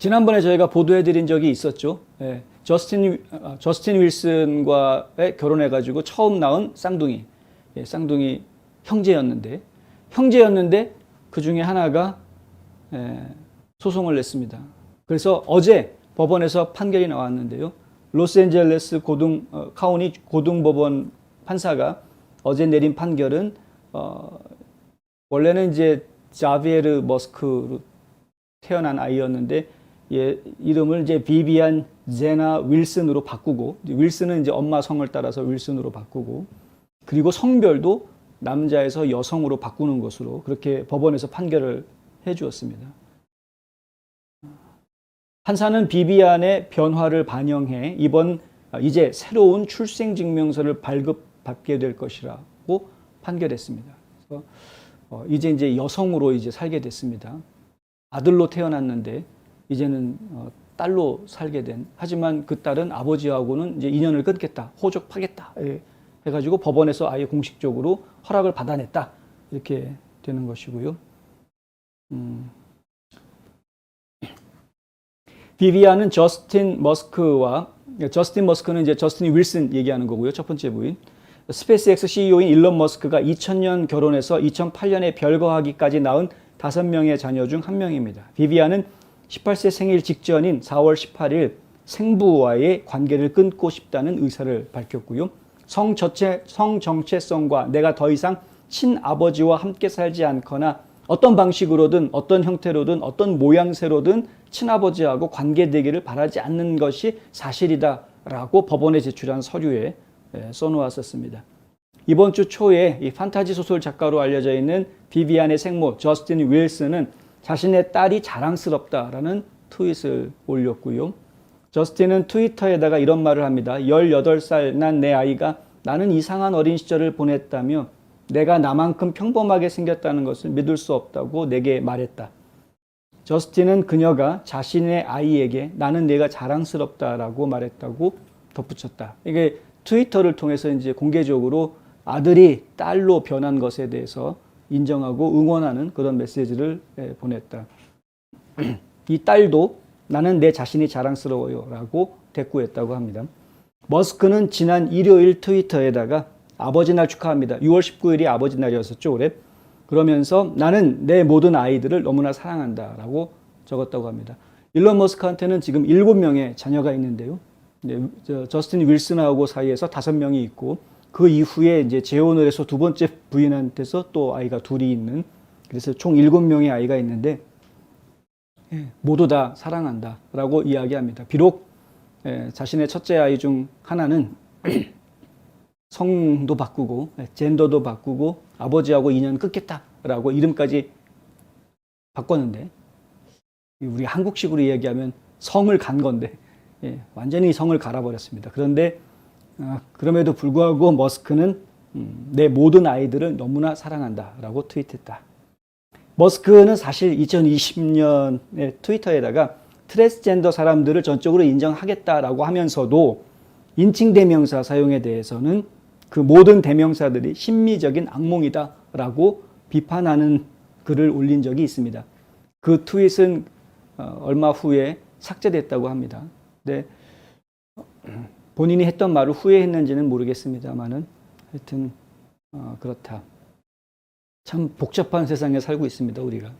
지난번에 저희가 보도해드린 적이 있었죠. 예, 저스틴 아, 저스틴 윌슨과의 결혼해가지고 처음 낳은 쌍둥이, 예, 쌍둥이 형제였는데 형제였는데 그 중에 하나가 예, 소송을 냈습니다. 그래서 어제 법원에서 판결이 나왔는데요. 로스앤젤레스 고등 어, 카운티 고등법원 판사가 어제 내린 판결은 어, 원래는 이제 자비에르 머스크로 태어난 아이였는데 예, 이름을 이제 비비안 제나 윌슨으로 바꾸고 윌슨은 이제 엄마 성을 따라서 윌슨으로 바꾸고 그리고 성별도 남자에서 여성으로 바꾸는 것으로 그렇게 법원에서 판결을 해 주었습니다. 판사는 비비안의 변화를 반영해 이번 아, 이제 새로운 출생 증명서를 발급받게 될 것이라고 판결했습니다. 그래서 어, 이제 이제 여성으로 이제 살게 됐습니다. 아들로 태어났는데 이제는 어, 딸로 살게 된 하지만 그 딸은 아버지하고는 이제 인연을 끊겠다 호적하겠다 예, 해가지고 법원에서 아예 공식적으로 허락을 받아냈다 이렇게 되는 것이고요. 음. 비비안은 저스틴 머스크와 저스틴 머스크는 이제 저스틴 윌슨 얘기하는 거고요. 첫 번째 부인. 스페이스X CEO인 일론 머스크가 2000년 결혼해서 2008년에 별거하기까지 낳은 다섯 명의 자녀 중 한 명입니다. 비비안은 18세 생일 직전인 4월 18일 생부와의 관계를 끊고 싶다는 의사를 밝혔고요. 성 저체, 성 정체성과 내가 더 이상 친아버지와 함께 살지 않거나 어떤 방식으로든 어떤 형태로든 어떤 모양새로든 친아버지하고 관계되기를 바라지 않는 것이 사실이다라고 법원에 제출한 서류에 예, 써놓았었습니다. 이번 주 초에 이 판타지 소설 작가로 알려져 있는 비비안의 생모 저스틴 윌슨은 자신의 딸이 자랑스럽다라는 트윗을 올렸고요. 저스틴은 트위터에다가 이런 말을 합니다. 18살 난 내 아이가 나는 이상한 어린 시절을 보냈다며 내가 나만큼 평범하게 생겼다는 것을 믿을 수 없다고 내게 말했다. 저스틴은 그녀가 자신의 아이에게 나는 내가 자랑스럽다라고 말했다고 덧붙였다. 이게 트위터를 통해서 이제 공개적으로 아들이 딸로 변한 것에 대해서 인정하고 응원하는 그런 메시지를 예, 보냈다. 이 딸도 나는 내 자신이 자랑스러워요 라고 대꾸했다고 합니다. 머스크는 지난 일요일 트위터에다가 아버지 날 축하합니다. 6월 19일이 아버지 날이었었죠, 올해. 그러면서 나는 내 모든 아이들을 너무나 사랑한다 라고 적었다고 합니다. 일론 머스크한테는 지금 7명의 자녀가 있는데요. 네, 저스틴 윌슨하고 사이에서 5명이 있고 그 이후에 이제 재혼을 해서 두 번째 부인한테서 또 아이가 둘이 있는 그래서 총 7명의 아이가 있는데 예, 모두 다 사랑한다라고 이야기합니다. 비록 예, 자신의 첫째 아이 중 하나는 성도 바꾸고 예, 젠더도 바꾸고 아버지하고 인연 끊겠다라고 이름까지 바꿨는데 우리 한국식으로 이야기하면 성을 간 건데 예, 완전히 성을 갈아버렸습니다. 그런데 아, 그럼에도 불구하고 머스크는 음, 내 모든 아이들을 너무나 사랑한다라고 트윗했다. 머스크는 사실 2020년에 트위터에다가 트랜스젠더 사람들을 전적으로 인정하겠다라고 하면서도 인칭 대명사 사용에 대해서는 그 모든 대명사들이 심미적인 악몽이다라고 비판하는 글을 올린 적이 있습니다. 그 트윗은 어, 얼마 후에 삭제됐다고 합니다. 근데 본인이 했던 말을 후회했는지는 모르겠습니다만은 하여튼 어, 그렇다. 참 복잡한 세상에 살고 있습니다 우리가.